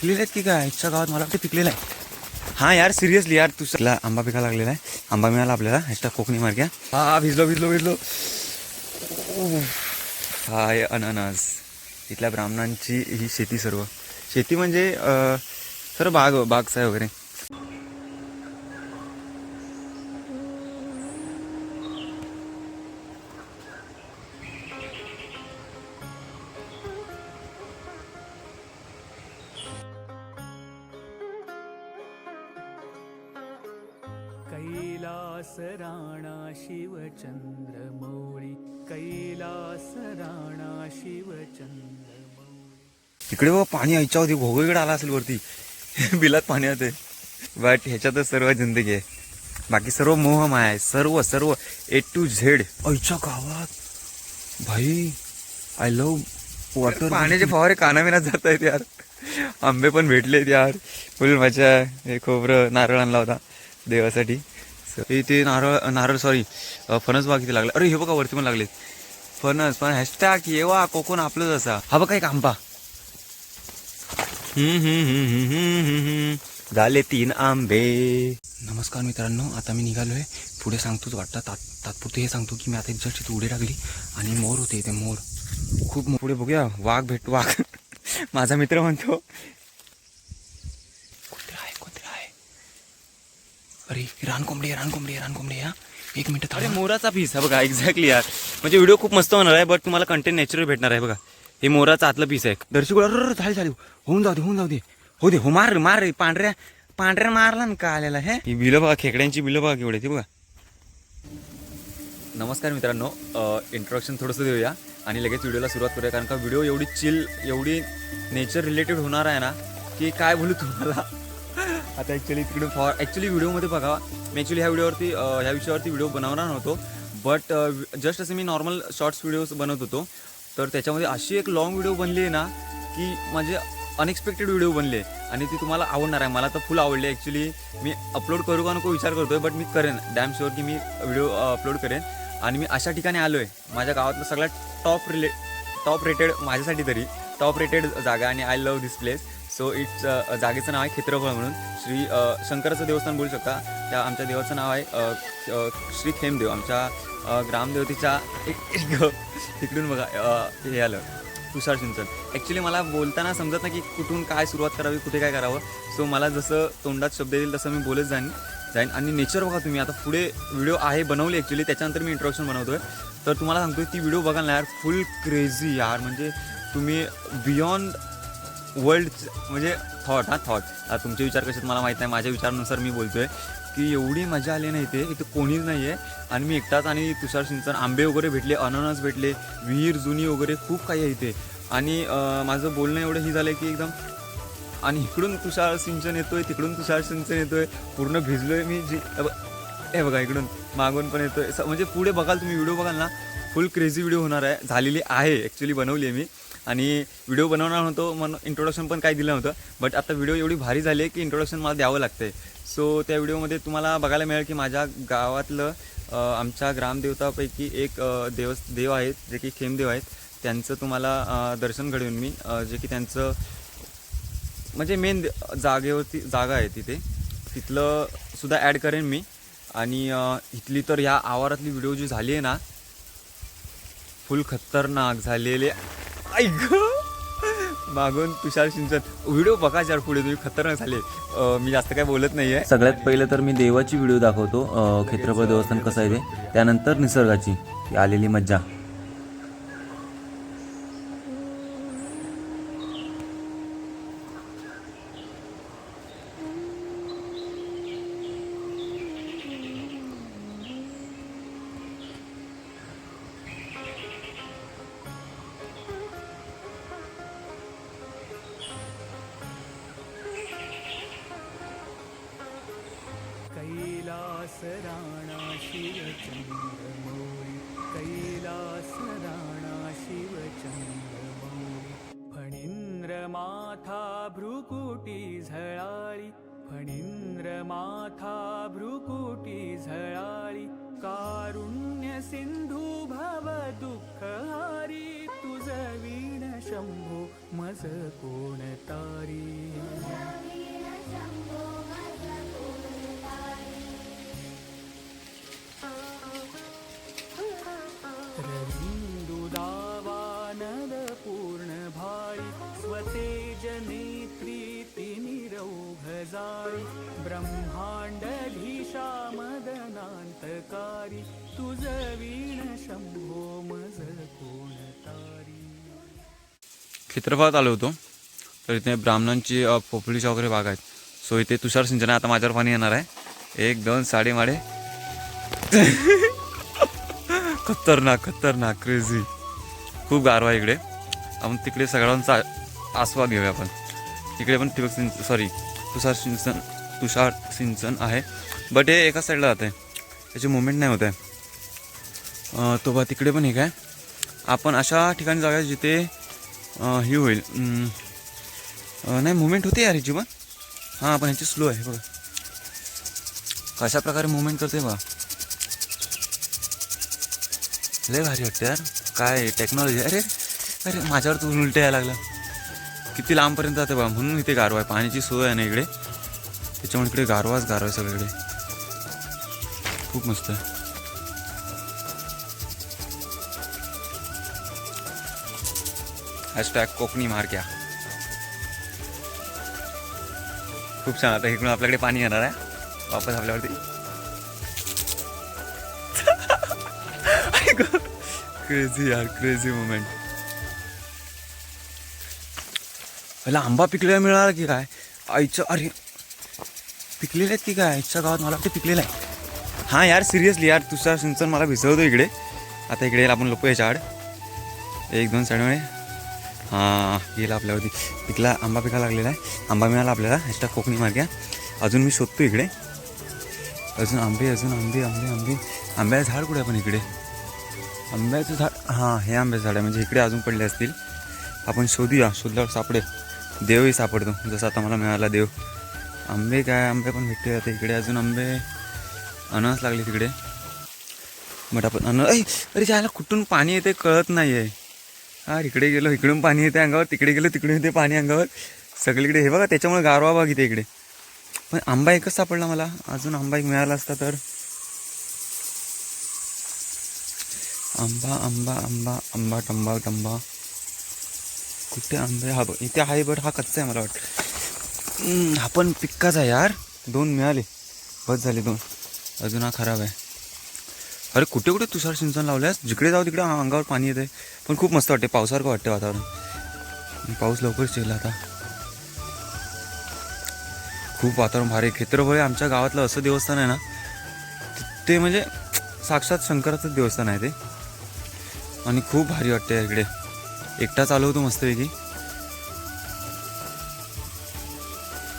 पिकलेले आहेत की काय? इच्छा गावात मला वाटतं पिकलेला आहे. हा यार सिरियसली यार तुला आंबा पिका लागलेला आहे. आंबा मिळाला आपल्याला. ह्याच्या कोकणी मार्ग्या हा भिजलो भिजलो भिजलो. हाय अननस. इथल्या ब्राह्मणांची ही शेती सर्व. शेती म्हणजे सर्व बाग बागसाय वगैरे. पाणी आईच्या होती घोगळीकडे आला असेल वरती. बिलात पाणी होते बट ह्याच्यातच सर्व जिंदगी आहे. बाकी सर्व मोहम आहे. सर्व सर्व ए टू झेड आईच्या गावात. भाई आय लव वॉटर पाण्याचे फवारे कानाविनात जात आहेत यार. आंबे पण भेटलेत यार. फुल मजा हे खोबरं नारळ आणला होता देवासाठी. So, इथे नारळ नारळ सॉरी फणस बाग इथे लागला. अरे हे बघा वरती पण लागले फणस पण हॅशटॅग येवा कोकण आपलंच असा. हा बघा एक आंबा. झाले तीन आंबे. नमस्कार मित्रांनो आता मी निघालोय. पुढे सांगतोच वाटतं तात तात्पुरते हे सांगतो की मी आता जस्ट इथे उडी टाकली आणि मोर होते इथे मोर. खूप पुढे बघूया वाघ भेट वाघ. माझा मित्र म्हणतो आहे आहे? अरे रान कोंबडी रान कोंबडी रान कोंबडी हा. एक मिनिट अरे मोराचा पीस हा बघा एक्झॅक्टली यार. म्हणजे व्हिडिओ खूप मस्त होणार आहे बट तुम्हाला कंटेंट नॅचरल भेटणार आहे बघा. हे मोराचं आतलं पीस आहे. दर्शक अरे झाली झाली. होऊन जाऊ दे होऊन जाऊ दे. हो दे हो मार रे, मार रे पांढऱ्या पांढऱ्या मारला ना का आलेला हे. ही बिलं बघा खेकड्यांची बिलं बघा केवढे ती बघा. नमस्कार मित्रांनो इंट्रोडक्शन थोडंसं देऊया आणि लगेच व्हिडिओला सुरुवात करूया कारण का व्हिडिओ एवढी चिल एवढी नेचर रिलेटेड होणार आहे ना की काय बोलू तुम्हाला. आता ॲक्च्युली तिकडे फॉर ॲक्च्युली व्हिडिओमध्ये बघा मी ॲक्च्युली ह्या व्हिडिओवरती ह्या विषयावरती व्हिडिओ बनवणार नव्हतो बट जस्ट असे मी नॉर्मल शॉर्ट्स व्हिडिओज बनवत होतो. तर त्याच्यामध्ये अशी एक लॉंग व्हिडिओ बनली आहे ना की माझे अनएक्सपेक्टेड व्हिडिओ बनले आणि ती तुम्हाला आवडणार आहे. मला तर फुल आवडली. ॲक्च्युली मी अपलोड करू का नको विचार करतो आहे बट मी करेन. डॅम शुअर की मी व्हिडिओ अपलोड करेन. आणि मी अशा ठिकाणी आलो आहे माझ्या गावातलं सगळ्यात टॉप रिले टॉप रेटेड माझ्यासाठी तरी टॉप रेटेड जागा आणि I love this place so it's uh, जागेचं नाव आहे खेत्रफळ म्हणून. श्री शंकराचं देवस्थान बोलू शकता. त्या आमच्या देवाचं नाव आहे श्री खेमदेव. आमच्या ग्रामदेवतेच्या एक एक तिकडून बघा हे आलं तुषार सिंचन. ॲक्च्युली मला बोलताना समजत नाही की कुठून काय सुरुवात करावी कुठे काय करावं. सो मला जसं तोंडात शब्द येईल तसं मी बोलत जाईन. जाईन. आणि नेचर बघा तुम्ही आता पुढे व्हिडिओ आहे बनवली ॲक्च्युली त्याच्यानंतर मी इंट्रोडक्शन आहे तर तुम्हाला सांगतो ती व्हिडिओ बघाल ना यार फुल क्रेझी यार. म्हणजे तुम्ही बियॉन्ड वर्ल्ड म्हणजे थॉट हा थॉट तुमचे विचार कसे मला माहीत नाही. माझ्या विचारानुसार मी बोलतोय की एवढी मजा आली नाही ते इथे कोणीच नाही आहे आणि मी एकटाच आणि तुषार सिंचन आंबे वगैरे भेटले अननस भेटले विहीर जुनी वगैरे खूप काही आहे इथे. आणि माझं बोलणं एवढं ही झालं की एकदम आणि इकडून तुषार सिंचन येतोय तिकडून तुषार सिंचन येतोय पूर्ण भिजलोय मी जी हे बघा इकडून मागून पण येतोय. म्हणजे पुढे बघाल तुम्ही व्हिडिओ बघाल ना फुल क्रेझी व्हिडिओ होणार आहे. झालेली आहे ॲक्च्युली बनवली आहे मी. आणि व्हिडिओ बनवणार होतो म्हणून इंट्रोडक्शन पण काही दिलं नव्हतं. बट आता व्हिडिओ एवढी भारी झाली आहे की इंट्रोडक्शन मला द्यावं लागतंय. सो त्या व्हिडिओमध्ये तुम्हाला बघायला मिळेल की माझ्या गावातलं आमच्या ग्रामदेवतापैकी एक देव देव आहेत जे की खेमदेव आहेत. त्यांचं तुम्हाला दर्शन घडवून मी जे की त्यांचं म्हणजे मेन जागेवरती जागा आहे तिथे. तिथलं सुद्धा ॲड करेन मी. आणि इथली तर ह्या आवारातली व्हिडिओ जी झाली आहे ना फुल खतरनाक झालेले ऐक. मागून तुषार सिंचन. व्हिडिओ बघा चार पुढे तुम्ही खतरनाक झाले. मी जास्त काय बोलत नाही आहे सगळ्यात पहिलं तर मी देवाची व्हिडिओ दाखवतो. अं, क्षेत्रफळ देवस्थान कसं आहे ते. त्यानंतर निसर्गाची. आलेली मज्जा. क्षेत्रफळात आलो होतो तर इथे ब्राह्मणांची अ, वगैरे बाग आहेत सो इथे तुषार सिंचन आहे आता माझ्यावर पाणी येणार आहे. एक दोन साडे माडे. खतरनाक खतरनाक क्रेझी खूप गारवा आहे इकडे. आपण तिकडे सगळ्यांचा आस्वाद घेऊया आपण. इकडे पण ठिबक सिंच सॉरी तुषार सिंचन तुषार सिंचन आहे. बट हे एका साईडला जाते. त्याची मुवमेंट नाही होत आहे. तो बा तिकडे पण एक आहे. आपण अशा ठिकाणी जाऊया जिथे ही होईल. नाही मुवमेंट होते यार ह्याची पण. हां पण ह्याची स्लो आहे बघा. कशा प्रकारे मुवमेंट करते बघा. लय भारी वाटते यार. काय टेक्नॉलॉजी अरे अरे माझ्यावर तू उलट्या यायला लागला. किती लांबपर्यंत जाते बघा. म्हणून इथे गारवा आहे. पाण्याची सोय आहे ना इकडे. त्याच्यामुळे इकडे गारवाच गारवा आहे सगळीकडे. खूप मस्त आहे. हॅशटॅग कोकणी मार्क्या खूप छान आता इकडून आपल्याकडे पाणी येणार आहे. वापस आपल्यावरती. क्रेझी यार क्रेझी मुमेंट पहिला आंबा पिकलेला मिळाला की काय? आईचं अरे पिकलेले आहेत की काय? आईच्या गावात मला वाटतं पिकलेलं आहे. हां यार सिरियसली यार तुषार सिंचन मला भिजवतो इकडे. आता इकडे येईल आपण लोक याच्या आड एक दोन साईडमुळे गेला आपल्यावरती. पिकला आंबा पिका लागलेला आहे. आंबा मिळाला आपल्याला. ह्याच्या कोकणी मार्ग्या अजून मी शोधतो इकडे. अजून आंबे अजून आंबे आंबे आंबे. आंब्याचं झाड कुठे आहे पण इकडे? आंब्याचं झाड हां हे आंब्याचं झाड आहे. म्हणजे इकडे अजून पडले असतील. आपण शोधूया. शोधल्यावर सापडेल. देवही सापडतो. जसं आता मला मिळाला देव. आंबे काय? आंबे पण भेटते आता इकडे. अजून आंबे अनस लागले तिकडे. बट आपण अन अरे जायला कुठून पाणी येते कळत नाही आहे हा इकडे गेलो इकडून पाणी येते अंगावर तिकडे गेलो तिकडून येते पाणी अंगावर. सगळीकडे हे बघा त्याच्यामुळे गारवा बघ इथे इकडे. पण आंबा एकच सापडला मला. अजून आंबा एक मिळाला असता तर. आंबा आंबा आंबा आंबा टंबा टंबा. कुठे आंबे? हा बघ इथे आहे बट हा कच्चा आहे मला वाटतं. हा पण पिक्काच आहे यार. दोन मिळाले. बस झाले दोन. अजून हा खराब आहे. अरे कुठे कुठे तुषार सिंचन लावल्यास? जिकडे जाऊ तिकडे अंगावर पाणी येते पण खूप मस्त वाटते पावसासारखं वाटते वातावरण. पाऊस लवकरच येईल आता. खूप वातावरण भारी क्षेत्रफळ आमच्या गावातलं असं देवस्थान आहे ना ते म्हणजे साक्षात शंकराचं देवस्थान आहे ते. आणि खूप भारी वाटते इकडे. एकटा चालू होतो मस्तपैकी.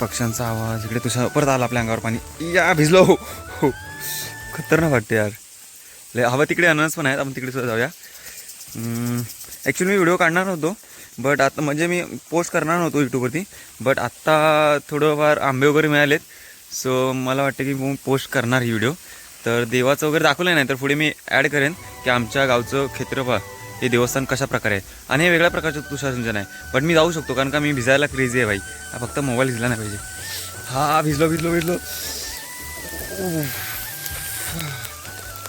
पक्ष्यांचा आवाज इकडे तुषार परत आला आपल्या अंगावर पाणी. या भिजलो. हो हो खतरनाक वाटते यार. हवं तिकडे अननस पण आहेत आपण तिकडे सुद्धा जाऊया. ॲक्च्युली मी व्हिडिओ काढणार नव्हतो बट आता म्हणजे मी पोस्ट करणार नव्हतो यूट्यूबवरती बट आत्ता थोडंफार आंबे वगैरे मिळालेत सो मला वाटतं की मी पोस्ट करणार ही व्हिडिओ तर देवाचं वगैरे दाखवलं नाही तर पुढे मी ॲड करेन की आमच्या गावचं क्षेत्रफळ हे देवस्थान कशा प्रकारे आहे आणि हे वेगळ्या प्रकारचं तुषारसिंचन आहे बट मी जाऊ शकतो कारण का मी भिजायला क्रेझी आहे भाई. हा फक्त मोबाईल भिजला नाही पाहिजे. हा भिजलो भिजलो भिजलो.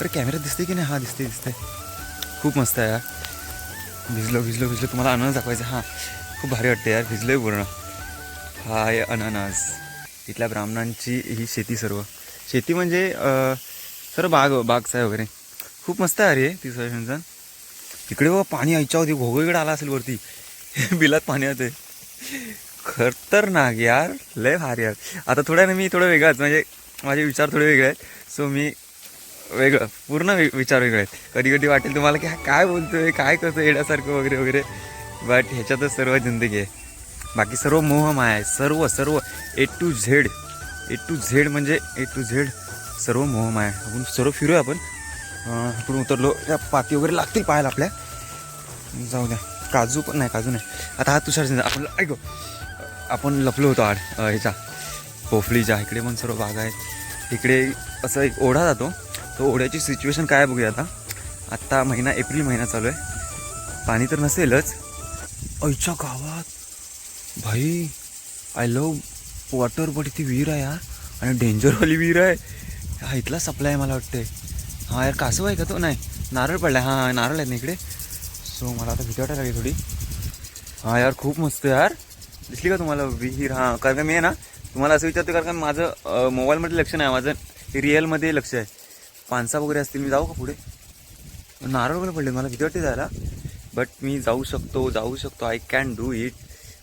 उफ. अरे कॅमेऱ्यात दिसते की नाही? हा दिसते दिसते खूप मस्त आहे यार भिजलो भिजलो भिजलो. तुम्हाला अननस दाखवायचा हां. खूप भारी वाटते यार. भिजलोय पूर्ण. हा आहे अननस. इथल्या ब्राह्मणांची ही शेती सर्व. शेती म्हणजे सर्व बाग बागचा आहे वगैरे. खूप मस्त आहे अरे ती सिंचन. इकडे बघ पाणी यायच्या होती. घोगोईकडे आला असेल वरती. बिलात पाणी येते खतरनाक यार. लय भारी यार. आता थोड्या ना मी थोडं वेगळाच म्हणजे माझे विचार थोडे वेगळे आहेत. सो मी वेगळं. पूर्ण वे विचार वेगळे आहेत. कधी कधी वाटेल तुम्हाला की हा काय बोलतोय काय करतो येण्यासारखं वगैरे वगैरे. बट ह्याच्यातच सर्व जिंदगी आहे. बाकी सर्व मोहमाय आहे. सर्व सर्व. A to Z A to Z म्हणजे ए टू झेड सर्व मोहमाय आहे. आपण सर्व फिरूया आपण. आपण उतरलो. त्या पाती वगैरे लागतील पाहायला आपल्या. जाऊ द्या. काजू पण नाही काजू नाही. आता हा तुषार सिंचन आपण ऐको आपण लपलो होतो आड ह्याच्या. पोफलीच्या इकडे पण सर्व बाग आहेत. इकडे असं एक ओढा जातो. तो ओढ्याची सिच्युएशन काय बघूया आता? आत्ता महिना एप्रिल महिना चालू आहे. पाणी तर नसेलच. आईच्या गावात. भाई आय लव वॉटर बट इथे विहीर आहे यार आणि डेंजरवाली विहीर आहे. हा इथला सप्लाय मला वाटते हा यार कासव आहे का तो? नाही. नारळ पडलाय. हां नारळ आहेत ना इकडे. सो मला आता भीती वाटायला लागली थोडी. हां यार खूप मस्त यार. दिसली का तुम्हाला विहीर? हां कारण का मी आहे ना तुम्हाला असं विचारतो कारण का माझं मोबाईलमध्ये लक्ष नाही माझं रिअलमध्ये लक्ष आहे. पानसा वगैरे असतील मी जाऊ का पुढे? नारळ वगैरे पडले मला भीती वाटते जायला. बट मी जाऊ शकतो जाऊ शकतो आय कॅन डू इट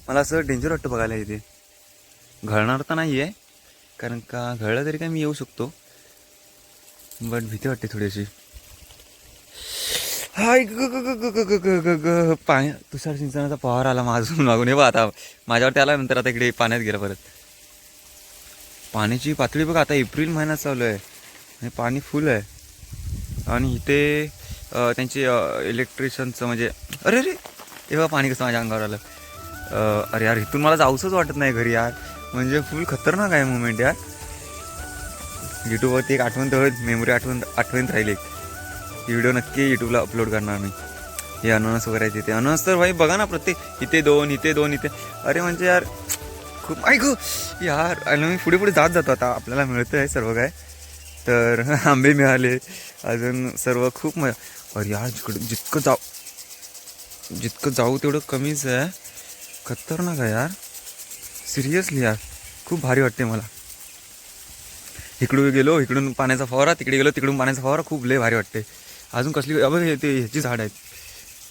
मला असं डेंजर वाटतं बघायला इथे. घळणार तर नाही आहे कारण का घळलं तरी काय मी येऊ शकतो. बट भीती वाटते थोडीशी हाय ग ग पाणी तुषार सिंचनाचा पवार आला माझून मागून. हे बघ आता माझ्यावरती आला नंतर आता इकडे पाण्यात गेलं परत. पाण्याची पातळी बघ आता एप्रिल महिन्यात चालू आहे. हे पाणी फुल आहे. आणि इथे त्यांचे इलेक्ट्रिशियनचं म्हणजे अरे अरे हे पाणी कसं माझ्या अंगावर आलं. अरे यार इथून मला जाऊसच वाटत नाही घरी यार. म्हणजे फुल खतरनाक आहे मुमेंट यार. यूट्यूबवरती एक आठवण तर मेमरी आठवण आठवणीत राहिली ही व्हिडिओ नक्की यूट्यूबला अपलोड करणार मी. हे अननस वगैरे आहे तिथे. अननस तर भाई बघा ना प्रत्येक इथे दोन इथे दोन इथे. अरे म्हणजे यार खूप ऐकू यार आणि मी पुढे पुढे जात जातो आता. आपल्याला मिळतं आहे सर्व काय. तर आंबे मिळाले. अजून सर्व खूप म अरे यार जिकडं जितकं जाऊ जितकं जाऊ तेवढं कमीच आहे. खतरनाक आहे यार. सिरियसली यार. खूप भारी वाटते मला. इकडून गेलो इकडून पाण्याचा फवारा तिकडे गेलो तिकडून पाण्याचा फवारा खूप लय भारी वाटते अजून कसली अबघ हे ते ह्याची झाड आहेत.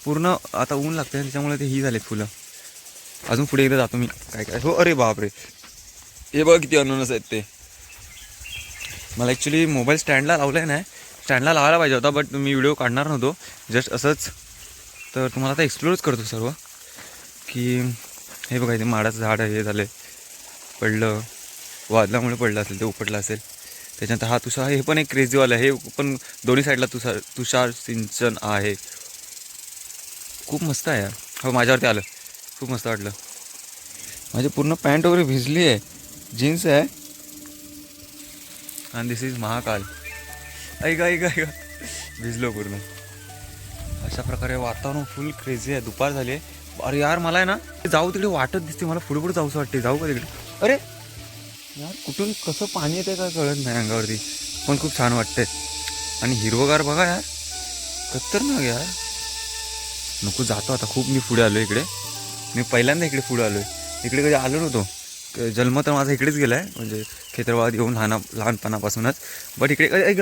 पूर्ण आता ऊन लागते त्याच्यामुळे ते ही झालेत फुलं. अजून पुढे एकदा जातो मी. काय काय हो अरे बापरे. हे बघ किती अननस आहेत ते. मला ॲक्च्युली मोबाईल स्टँडला लावला आहे नाही स्टँडला लावायला पाहिजे होता बट मी व्हिडिओ काढणार नव्हतो. जस्ट असंच. तर तुम्हाला आता एक्सप्लोरच करतो सर्व. की हे बघा इथे माडाचं झाड हे झालं पडलं. वादल्यामुळे पडलं असेल ते उपटलं असेल. त्याच्यानंतर हा तुषार हे पण एक क्रेझीवाला आहे. हे पण दोन्ही साईडला तुषार तुषार सिंचन आहे. खूप मस्त आहे यार. हो माझ्यावरती आलं. खूप मस्त वाटलं. माझी पूर्ण पॅन्ट वगैरे भिजली आहे. जीन्स आहे. आणि दिस इज महाकाल ऐका ऐका ऐका. भिजलो पूर्ण. अशा प्रकारे वातावरण फुल क्रेझी आहे. दुपार झाली आहे. अरे यार मला आहे ना जाऊ तिकडे वाटत दिसते. मला पुढे पुढे जाऊसं वाटते. जाऊ का तिकडे? अरे यार कुठून कसं पाणी येते काय कळत नाही अंगावरती. पण खूप छान वाटते आणि हिरवगार बघा यार. खतरनाक यार. नको जातो आता. खूप मी पुढे आलो इकडे. मी पहिल्यांदा इकडे पुढे आलो आहे इकडे कधी आलो नव्हतो. जन्म तर माझा इकडेच गेला आहे म्हणजे खेत्रवाद येऊन लहान लहानपणापासूनच. बट इकडे कधी ऐक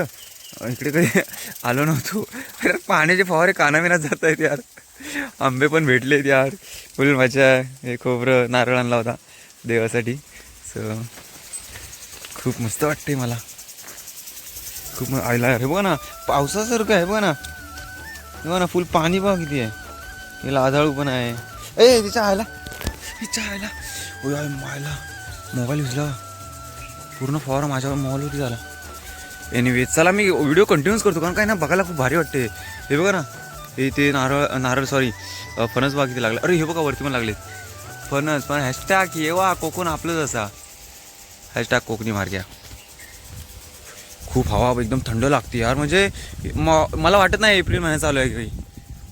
इकडे कधी आलो नव्हतो. अरे पाण्याचे फवारे कानाविनात जात आहेत यार. आंबे पण भेटलेत यार. फुल मजा आहे. हे खोबरं नारळ आणला होता देवासाठी. सो खूप मस्त वाटते मला. खूप आयला अरे बघा ना पावसासारखं आहे बघा ना. हे बघा ना फुल पाणी बघा किती आहे. हे लाजाळू पण आहे. ए तिच्या आयला तिच्या आयला ओ मायला. मोबाईल भिजला पूर्ण फवारा माझ्या मोबाईलवरती झाला. एनिवे चला मी व्हिडिओ कंटिन्यूच करतो कारण काय ना बघायला खूप भारी वाटते. हे बघा ना हे ते नारळ नारळ सॉरी फणस बाग किती लागला. अरे हे बघा वरती पण लागले. फणस पण हॅशटॅग येवा कोकण आपलंच असा. हॅशटॅग कोकणी मार्ग्या खूप हवा एकदम थंड लागते यार म्हणजे मला वाटत नाही एप्रिल महिन्यात चालू आहे काही.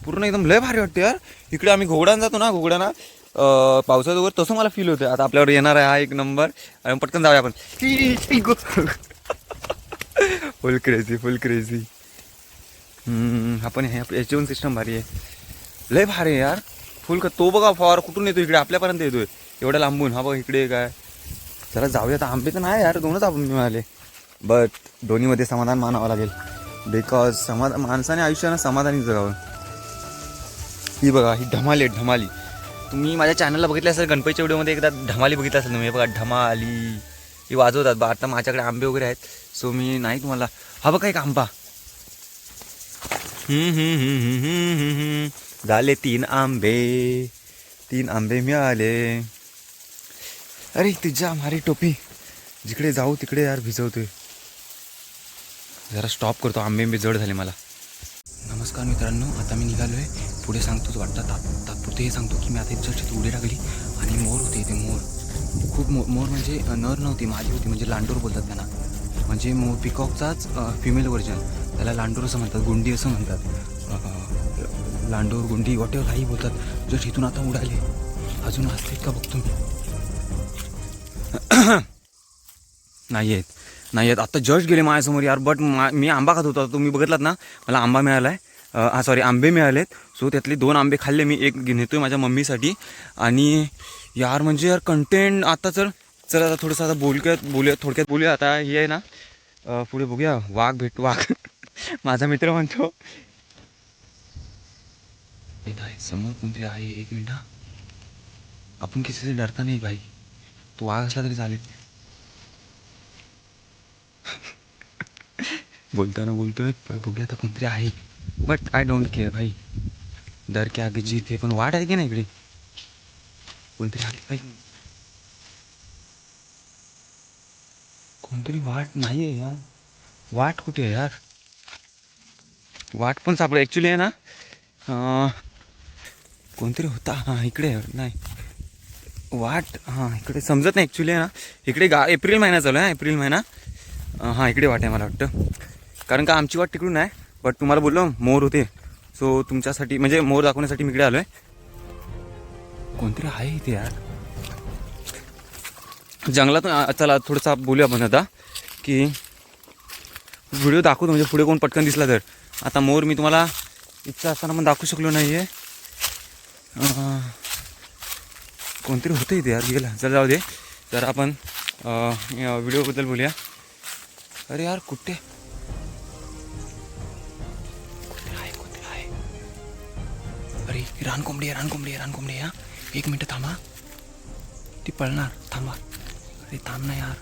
पूर्ण एकदम लय भारी वाटते यार. इकडे आम्ही घोगडान जातो ना घोगड्याना पावसाबरोबर पावसात तसं मला फील होतं आता आपल्यावर येणार आहे हा एक नंबर आणि पटकन जाऊया आपण. फुल क्रेझी फुल क्रेझी आपण हे याची वन सिस्टम भारी आहे. लय भारी आहे यार. फुल का तो बघा फॉर कुठून येतो इकडे? आपल्यापर्यंत येतोय. एवढ्या लांबून. हा बघ इकडे काय चला जाऊया तर आंबे तर नाही यार. दोनच आपण मिळाले. बट दोन्हीमध्ये समाधान मानावं लागेल. बिकॉज समाधान माणसाने आयुष्यानं समाधानी जगावं. ही बघा ही ढमाली आहे ढमाली तुम्ही माझ्या चॅनलला बघितलं असेल गणपतीच्या व्हिडिओमध्ये एकदा ढमाली बघितलं असेल तुम्ही. बघा ढमाली ही वाजवतात. बा आता माझ्याकडे आंबे वगैरे आहेत. सो मी नाही तुम्हाला. हा बघा एक आंबा. झाले तीन आंबे. तीन आंबे मिळाले. अरे तुझ्या मारी टोपी. जिकडे जाऊ तिकडे यार भिजवतोय. जरा स्टॉप करतो. आंबे आंबे जड झाले मला. नमस्कार मित्रांनो. आता मी निघालो आहे पुढे सांगतोच वाटतं तात तात्पुरते हे सांगतो की मी आता जस्ट उडी टाकली आणि मोर होते ते मोर. खूप मो मोर म्हणजे नर नव्हती माझी होती म्हणजे लांडोर बोलतात त्यांना. म्हणजे मोर पिकॉकचाच फिमेल व्हर्जन त्याला लांडोर असं म्हणतात गुंडी असं म्हणतात. लांडोर गुंडी वॉटेवर काही बोलतात. जस्ट इथून आता उडाले. अजून असते का बघतो मी नाही आहेत. नाही आहेत. आत्ता जस्ट गेले माझ्यासमोर यार बट मा मी आंबा खात होता. तुम्ही बघितलात ना? मला आंबा मिळाला आहे सॉरी आंबे मिळालेत. सो त्यातले दोन आंबे खाल्ले मी एक नेतोय माझ्या मम्मीसाठी. आणि यार म्हणजे यार कंटेंट आता चल चल आता थोडंसं आता बोलक्यात बोलूया थोडक्यात बोलूया. आता हे आहे ना पुढे बघूया. वाघ भेट वाघ. माझा मित्र म्हणतो. आहे, समोर कोणते आहे? एक मिनिट आपण किसी डरता नाही भाई. तू वाघ असला तरी चालेल. बोलताना बोलतोय बघूया आता कोणतरी आहे. बट आय डोंट केअर भाई. डर के आगे जीत पण वाट आहे की नाही इकडे? कोणतरी आली पाहिजे कोणतरी वाट नाही आहे यार। वाट कुठे आहे यार। वाट पण सापड ॲक्च्युली आहे ना? कोणतरी होता हां इकडे नाही। वाट हां इकडे समजत नाही ॲक्च्युली आहे ना। इकडे गा एप्रिल महिना चालू आहे एप्रिल महिना। हां इकडे वाट आहे मला वाटतं कारण का आमची वाट तिकडून आहे बट तुम्हाला बोललो मोर होते सो तुमच्यासाठी म्हणजे मोर दाखवण्यासाठी मी इकडे आलो आहे कोणतरी आहे इथे यार. जंगलातून चला थोडंसं बोलूया आपण आता की व्हिडिओ दाखवतो म्हणजे पुढे कोण पटकन दिसला तर. आता मोर मी तुम्हाला इच्छा असताना पण दाखवू शकलो नाही आहे कोणतरी होतं इथे यार गेला. चल जाऊ दे. तर आपण व्हिडिओबद्दल बोलूया. अरे यार कुठे? अरे रान कोंबडी आहे रान कोंबडी आहे रान कोंबडी हा. एक मिनटं थांबा. ती पळणार थांबा. अरे थांब ना यार.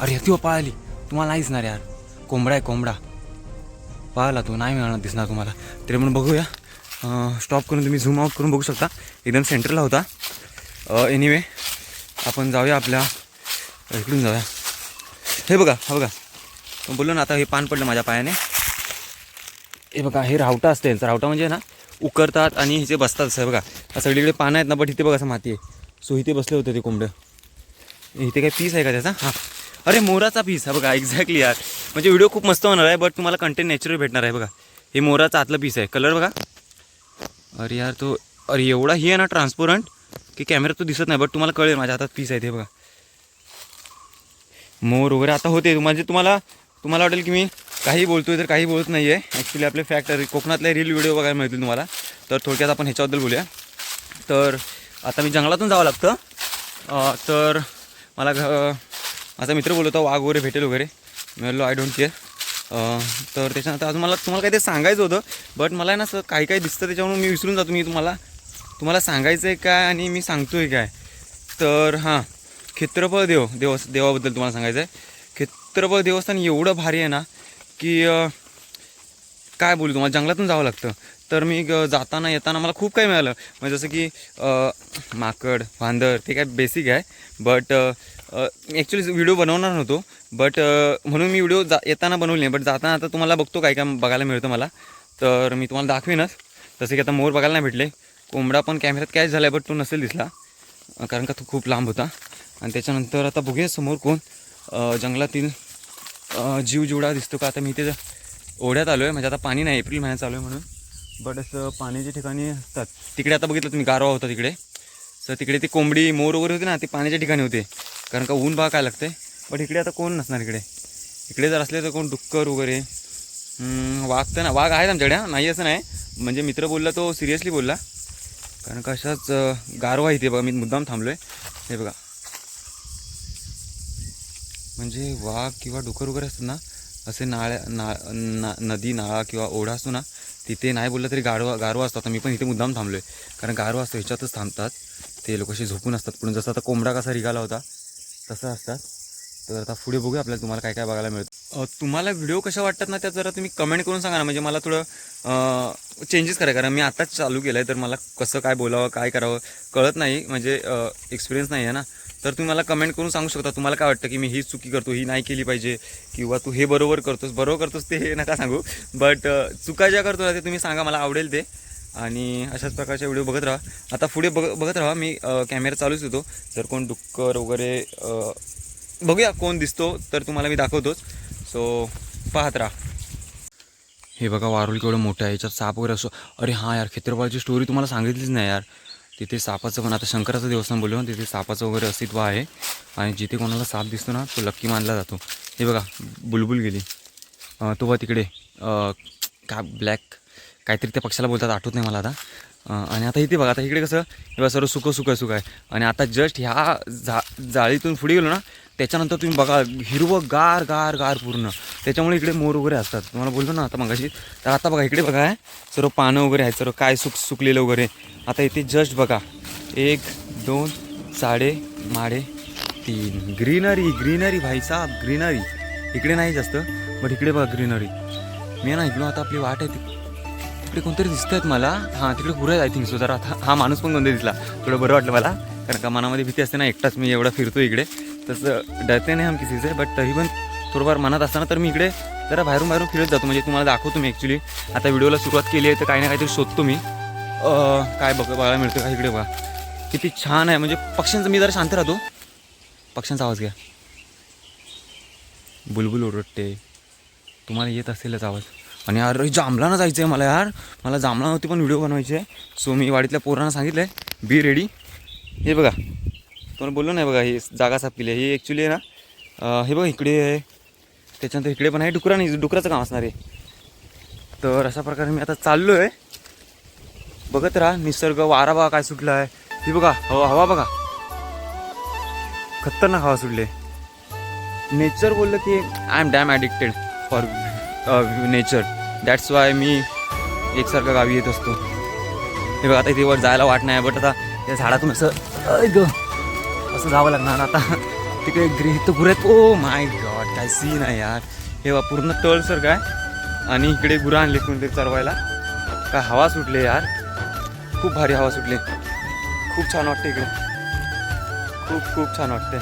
अरे ती हो पळाली. तुम्हाला नाही दिसणार यार. कोंबडा आहे कोंबडा. पळाला तो नाही मिळणार दिसणार तुम्हाला. तरी म्हणून बघूया. स्टॉप करून तुम्ही झूम आउट करून बघू शकता. एकदम सेंटरला होता. एनिवे आपण जाऊया आपल्या इकडून जाऊया. हे बघा हा बघा. बोललो ना आता हे पान पडलं माझ्या पायाने. हे बघा हे रावटा असते. तर रावटा म्हणजे ना उकरतात आणि हिचे बसतात असं बघा. सगळीकडे पानं आहेत ना बट इथे बघा असं माती आहे. सो इथे बसले होते ते कोंबडं. इथे काय पीस आहे का त्याचा? हां. अरे मोराचा पीस हा बघा. एक्झॅक्टली यार. म्हणजे व्हिडिओ खूप मस्त होणार आहे बट तुम्हाला कंटेंट नॅचरल भेटणार आहे बघा. हे मोराचा आतलं पीस आहे. कलर बघा. अरे यार तो अरे एवढा ही आहे ना ट्रान्सपरंट की कॅमेरा तो दिसत नाही बट तुम्हाला कळेल माझ्या हातात पीस आहे ते बघा. मोर वगैरे आता होते. म्हणजे तुम्हाला तुम्हाला वाटेल की मी काही बोलतोय तर काही बोलत नाही आहे ॲक्च्युली आपले फॅक्ट कोकणातले रील व्हिडिओ बघायला मिळतील तुम्हाला. तर थोडक्यात आपण ह्याच्याबद्दल बोलूया. तर आता मी जंगलातून जावं लागतं. तर मला घ माझा मित्र बोलत होता वाघ वगैरे भेटेल वगैरे. मी म्हणलो आय डोंट केअर तर त्याच्यानंतर अजून मला तुम्हाला काहीतरी सांगायचं होतं. बट मला आहे ना असं काही काही दिसतं त्याच्यावरून मी विसरून जातो मी तुम्हाला. तुम्हाला सांगायचं आहे काय आणि मी सांगतो आहे काय? तर हां क्षेत्रफळ देव देव देवाबद्दल तुम्हाला सांगायचं आहे क्षेत्रफळ देवस्थान एवढं भारी आहे ना की काय बोलू तुम्हाला जंगलातून जावं लागतं. तर मी ग- जाताना येताना मला खूप काही मिळालं. म्हणजे जसं की माकड वांदर ते काय बेसिक आहे. बट ॲक्च्युली व्हिडिओ बनवणार नव्हतो. बट म्हणून मी व्हिडिओ जा येताना बनवले नाही. बट जाताना आता तुम्हाला बघतो काय काय बघायला मिळतं मला. तर मी तुम्हाला दाखवेनच. जसं की आता मोर बघायला नाही भेटले. कोंबडा पण कॅमेऱ्यात कॅच झाला आहे बट तो नसेल दिसला. कारण का तो खूप लांब होता. आणि त्याच्यानंतर आता बघूया समोर कोण. जंगलातील जीव जिवडा दिसतो का? आता मी इथे ओढ्यात आलो आहे म्हणजे आता पाणी नाही एप्रिल महिन्यात चालू आहे म्हणून. बट असं पाण्याच्या ठिकाणी असतात. तिकडे आता बघितलं तुम्ही गारवा होता तिकडे. तर तिकडे ते कोंबडी मोर वगैरे होते ना ते पाण्याच्या ठिकाणी होते. कारण का ऊन बघा काय लागते बट इकडे आता कोण नसणार इकडे? इकडे जर असले तर कोण डुक्कर वगैरे? वाघ तर ना वाघ आहेत आमच्याकडे नाही असं नाही. म्हणजे मित्र बोलला तो सिरियसली बोलला. कारण का अशाच गारवा इथे बघा मी मुद्दाम थांबलो आहे हे बघा. म्हणजे वाघ किंवा डुकर वगैरे असतात ना असे नाळ्या ना ना नदी नाळा किंवा ओढा असतो ना तिथे नाही बोललं तरी गारवा गारवा असतो. आता मी पण इथे मुद्दाम थांबलो आहे कारण गारवा असतो ह्याच्यातच थांबतात. ते लोक असे झोपून असतात. पुढून जसं आता कोंबडा कसा रिगाला होता तसं असतात. तर आता पुढे बघूया आपल्याला तुम्हाला काय काय बघायला मिळतं. तुम्हाला व्हिडिओ कशा वाटतात ना त्या जरा तुम्ही कमेंट करून सांगा ना. म्हणजे मला थोडं चेंजेस करा कारण मी आत्ताच चालू केलं आहे तर मला कसं काय बोलावं काय करावं कळत नाही. म्हणजे एक्सपिरियन्स नाही आहे ना. तर तुम्ही मला कमेंट करून सांगू शकता तुम्हाला काय वाटतं की मी ही चुकी करतो ही नाही केली पाहिजे किंवा तू हे बरोबर करतोस बरोबर करतोस ते हे नका सांगू. बट चुका ज्या करतो ना ते तुम्ही सांगा मला आवडेल ते. आणि अशाच प्रकारचे व्हिडिओ बघत राहा. आता पुढे बघ बघत राहा मी कॅमेरा चालूच होतो जर कोण डुक्कर वगैरे बघूया कोण दिसतो तर तुम्हाला मी दाखवतोच. सो पाहत राहा. हे बघा वारुल केवढं मोठं आहे याच्यात साप वगैरे असो. अरे हां यार खेत्रपाळची स्टोरी तुम्हाला सांगितलीच नाही यार. तिथे सापाचं पण आता शंकराचं देवस्थान बोललो ना तिथे सापाचं वगैरे अस्तित्व आहे. आणि जिथे कोणाला साप दिसतो ना तो लक्की मानला जातो. हे बघा बुलबुल गेली. तो बघा तिकडे काय का ब्लॅक काहीतरी त्या पक्षाला बोलतात आठवत नाही मला आता. आणि आता इथे बघा आता इकडे कसं हे बघा सर्व सुकं सुकं सुकं आहे. आणि आता जस्ट ह्या झा जाळीतून पुढे गेलो ना त्याच्यानंतर तुम्ही बघा हिरवं गार गार गार पूर्ण. त्याच्यामुळे इकडे मोर वगैरे असतात. तुम्हाला बोललो ना आता मगाशी. तर आता बघा इकडे बघा आहे सर्व पानं वगैरे आहेत सर्व काय सुक सुकलेलं वगैरे. आता इथे जस्ट बघा एक दोन साडे माडे तीन. ग्रीनरी ग्रीनरी भाईसाहब ग्रीनरी. इकडे नाही जास्त बट इकडे बघा ग्रीनरी. मी ना इकडून आता आपली वाट आहे ती तिकडे कोणतरी दिसत आहेत मला. हां तिकडे पुरं आय थिंक सो जरा आता हा माणूस पण कोणतरी दिसला. थोडं बरं वाटलं मला कारण का मनामध्ये भीती असते ना एकटाच मी एवढा फिरतो इकडे. तसं डरते नाही हम किसीचे बट तरी पण थोडंफार मनात असताना तर मी इकडे जरा बाहेरून बाहेरून फिरत जातो. म्हणजे तुम्हाला दाखवतो मी ॲक्च्युली आता व्हिडिओला सुरुवात केली आहे तर काही ना काहीतरी शोधतो मी. काय बघ बघायला मिळतं का इकडे बघा. किती छान आहे म्हणजे पक्ष्यांचं मी जरा शांत राहतो. पक्ष्यांचा आवाज घ्या. बुलबुल ओरडते. तुम्हाला येत असेलच आवाज. आणि यार जांभलानं जायचं आहे मला यार. मला जांभलावरती पण व्हिडिओ बनवायचे आहे. सो मी वाडीतल्या पोरांना सांगितलं आहे बी रेडी हे बघा. तुम्हाला बोललो नाही बघा ही जागा साफ केली आहे. ही ॲक्च्युली आहे ना हे बघा इकडे आहे. त्याच्यानंतर इकडे पण आहे. डुकरा नाही डुकराचं काम असणार आहे. तर अशा प्रकारे मी आता चाललो आहे बघत राहा निसर्ग वारा बघा काय सुटला आहे ही बघा हवा हवा बघा. खतरनाक हवा सुटले नेचर बोललं की I am damn addicted for nature that's why मी एकसारखं गावी येत असतो. हे बघा आता इथे वर जायला वाट नाही बट आता या झाडातून असं ग असं जावं लागणार आता. तिकडे ग्रे तर गुऱ्यात ओ माय गॉड काय सीन आहे यार. हे बा पूर्ण तळ सर काय आणि इकडे गुरं आणले कोणते चरवायला. काय हवा सुटले यार. खूप भारी हवा सुटली खूप छान वाटते इकडे. खूप खूप छान वाटते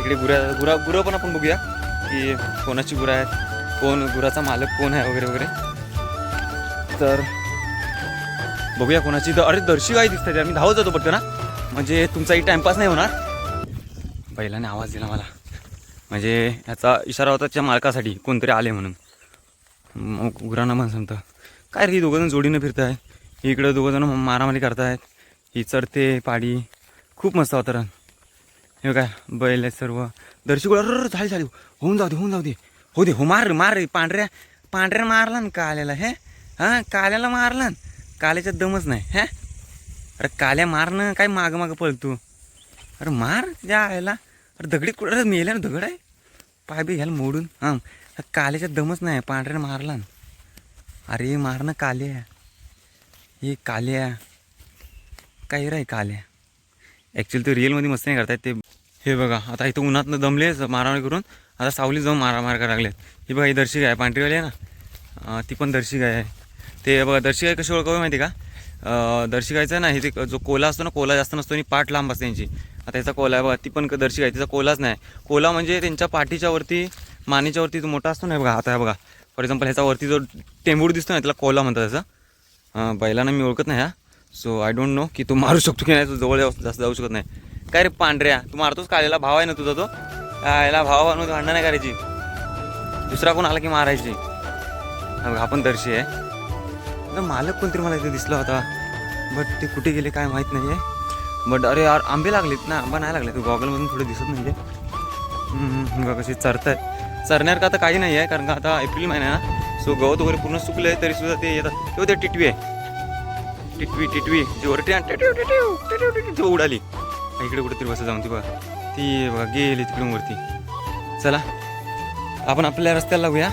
इकडे गुऱ्या गुरा गुरं पण आपण बघूया की कोणाची गुरं आहेत. कोण गुराचा मालक कोण आहे वगैरे वगैरे? तर बघूया कोणाची. द अरे दर्शी गाय दिसतात यार मी धावत जातो पटकन ना म्हणजे तुमचाही टाइमपास नाही होणार. बैलाने आवाज दिला मला. म्हणजे ह्याचा इशारा होता त्या मालकासाठी कोणतरी आले म्हणून. मग गुरांना पण सांगतं. काय रे ही दोघंजण जोडीनं फिरत आहे इकडं दोघंजण मारामारी करतायत. ही चढते पाडी. खूप मस्त वातावरण. हे काय बैल आहेत सर्व. दर्शी गोळा झाली झाली. होऊन जाऊ दे होऊन जाऊ दे. हो दे हो मार रे, मार रे पांढऱ्या पांढऱ्या मारला ना काल्याला हे? हां काल्याला मारला ना काल्याच्या दमच नाही हे? अरे काल्या मारणं काय मागं मागं पळतो अरे मार त्या आयला. अरे दगडी कुठं? मेल्या ना दगड आहे. पाय बी घ्यायला मोडून. हां काल्याच्या दमच नाही पांढऱ्यानं मारला ना अरे मारणं काल्या. हे काल्या. काय रे काल्या. ॲक्च्युली ते रिअलमध्ये मस्त नाही करतायत ते. हे बघा आता इथं उन्हातनं दमले मारामारी करून. आता सावली जाऊन मारामार करायला लागलेत. ही बघा ही दर्शी गाय पांढरीवाली आहे ना? ती पण दर्शी गाय आहे. ते बघा दर्शी गाय कशी ओळखावी माहिती का? दर्शी गायचं ना हे ते जो कोला असतो ना कोला जास्त नसतो आणि पाठ लांब असते त्यांची आता याचा कोला आहे बघा ती पण दर्शी गाय तिचा कोलाच नाही. कोला म्हणजे त्यांच्या पाठीच्या वरती मानेच्या वरती जो मोठा असतो ना बघा आता हे बघा. फॉर एक्झाम्पल ह्याच्यावरती जो टेंबूड दिसतो ना त्याला कोला म्हणतात त्याचा बैलांना मी ओळखत नाही हा. सो आय डोंट नो की तू मारू शकतो की नाही तू जवळ जाऊ- जास्त जाऊ शकत नाही. काय रे पांढऱ्या तू मारतोस कालेला भाव आहे ना तुझा तो? याला भाव आणून भांडणं नाही करायची दुसरा कोण आला की मारायची आपण पण दर्शी आहे मालक कोणतरी मला इथे दिसला होता बट ते कुठे गेले काय माहीत नाही आहे बट अरे यार आंबे लागलेत ना आंबा नाही लागले तू गॉगलमधून थोडं दिसत नाही आहे बघा कसे आहे चरण्यावर का आता काही नाही आहे कारण का आता एप्रिल महिना ना सो गवत वगैरे पूर्ण सुकलं आहे तरी सुद्धा ते येतात तेव्हा ते टिटवी आहे टिटवी टिटवी जी वरटी आणि टिटवी टिटवी टिटवी उडाली इकडे कुठेतरी बसत जाऊन ती बघा ती बघा गेली तिकडून वरती. चला आपण आपल्या रस्त्याला लागूया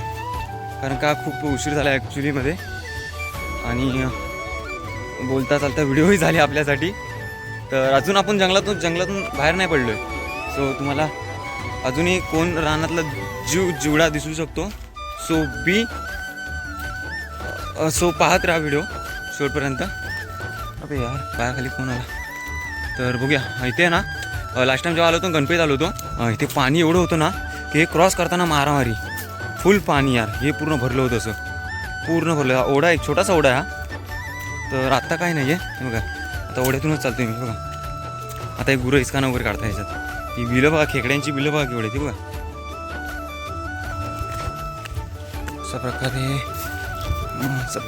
कारण का खूप उशीर झाला ॲक्च्युलीमध्ये आणि बोलता चालता व्हिडिओही झाले आपल्यासाठी. तर अजून आपण जंगलातून जंगलातून बाहेर नाही पडलो आहे सो तुम्हाला अजूनही कोण रानातला जीव जिवडा दिसू शकतो. सो बी सो पाहत राहा व्हिडिओ शेवटपर्यंत. अबे यार पायाखाली कोण आला? तर बघूया इथे आहे ना लास्ट टाइम जेव्हा आलो होतो गणपतीत आलो होतो इथे पाणी एवढं होतं ना की हे क्रॉस करताना मारामारी. फुल पाणी यार हे पूर्ण भरलं होतं असं. पूर्ण भरलं. हा ओढा एक छोटासा ओढा आहे हा. तर आत्ता काय नाही आहे बघा आता ओढ्यातूनच चालतो मी बघा. आता एक गुरं इस्कान वगैरे काढता याच्यात. ही बिलं बघा खेकड्यांची बिलं बघा केवढे ती बघा. अशा प्रकारे.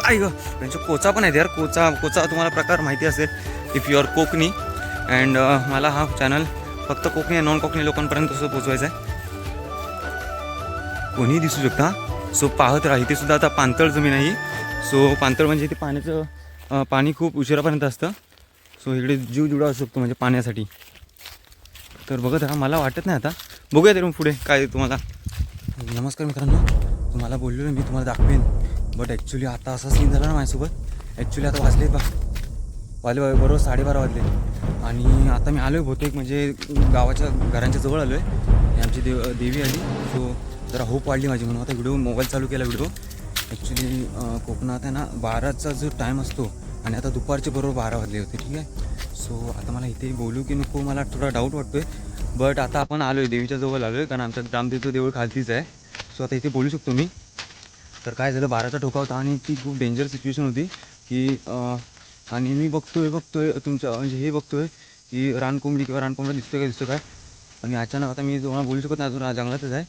काय असं- ग? त्यांच्या कोचा पण आहेत यार. कोचा कोचा तुम्हाला प्रकार माहिती असेल. If you are Konkani and uh, मला हा चॅनल फक्त कोकणी नॉन कोकणी लोकांपर्यंत सुद्धा पोचवायचं आहे कोणीही दिसू शकता. सो पाहत राहा. इथे सुद्धा आता पांतळ जमीन आहे सो पांतळ म्हणजे इथे पाण्याचं पाणी खूप उशिरापर्यंत असतं. सो इकडे जीव जुडा असू शकतो म्हणजे पाण्यासाठी. तर बघत राहा. मला वाटत नाही आता. बघूया तरी मग पुढे काय तुम्हाला. नमस्कार मित्रांनो. तुम्हाला बोललो मी तुम्हाला दाखवेन. बट ॲक्च्युली आता असा सीन झाला ना माझ्यासोबत. ॲक्च्युली आता वाजले बा. वाजले बा- बरोबर साडेबारा वाजले. आणि आता मी आलो आहे बहुतेक म्हणजे गावाच्या घरांच्या जवळ आलो आहे आमची देव देवी आली सो जरा होप वाढली माझी म्हणून. आता व्हिडिओ मोबाईल चालू केला व्हिडिओ. ॲक्च्युली कोकणात आहे ना बाराचा जो टाईम असतो आणि आता दुपारचे बरोबर बारा वाजले होते ठीक आहे? सो आता मला इथे बोलू की नको मला थोडा डाऊट वाटतो आहे बट आता आपण आलो आहे देवीच्या जवळ आलो आहे कारण आमच्या रामदेवचं देऊळ खालतीच आहे. सो आता इथे बोलू शकतो मी. तर काय झालं बाराचा ठोका होता आणि ती खूप डेंजर सिच्युएशन होती की आणि मी बघतोय बघतोय तुमचं म्हणजे हे बघतोय की रानकोंबडी किंवा रानकोंबडा दिसतोय काय दिसतो काय? आणि अचानक आता मी तुम्हाला बोलू शकत नाही अजून जंगलातच आहे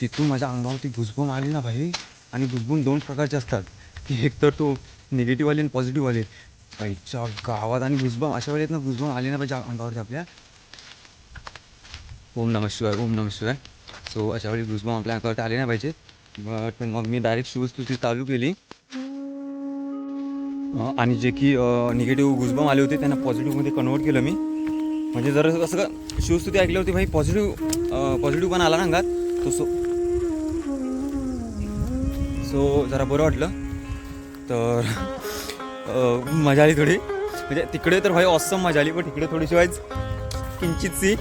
तिथून माझ्या अंगावरती घुसबम आली ना भाई. आणि घुसबूम दोन प्रकारचे असतात. की एक तर तो निगेटिव्ह आले आणि पॉझिटिव्ह आले पाहिच्या गावात आणि घुसबम अशा वेळेत ना घुसबम आले ना पाहिजे अंगावरती आपल्या. ओम नमः शिवाय ओम नमः शिवाय. सो अशा वेळी घुसबम आपल्या अंगावरती आले नाही पाहिजे बट मग मी डायरेक्ट शूज तुझी चालू केली. आणि जे की निगेटिव्ह घुसबम आले होते त्यांना पॉझिटिव्हमध्ये कन्वर्ट केलं मी. म्हणजे जर असं का शूज तुझी ऐकले होते भाई पॉझिटिव्ह पॉझिटिव्ह पण आला ना अंगात. तो सो सो जरा बरं वाटलं. तर मजा आली थोडी. म्हणजे तिकडे तर भाई ऑसम मजा आली पण तिकडे थोडीशी वाईज किंचितशी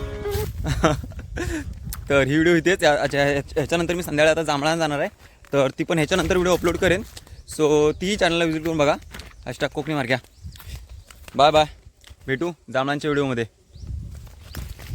तर ही व्हिडिओ इथेच. या- ह्याच्यानंतर मी संध्याकाळी आता जांभळा जाणार आहे. तर ती पण ह्याच्यानंतर व्हिडिओ अपलोड करेन. सो तीही चॅनलला व्हिजिट करून बघा. Hashtag Konkani मार्क्या bye bye. भेटू जांभळांच्या व्हिडिओमध्ये.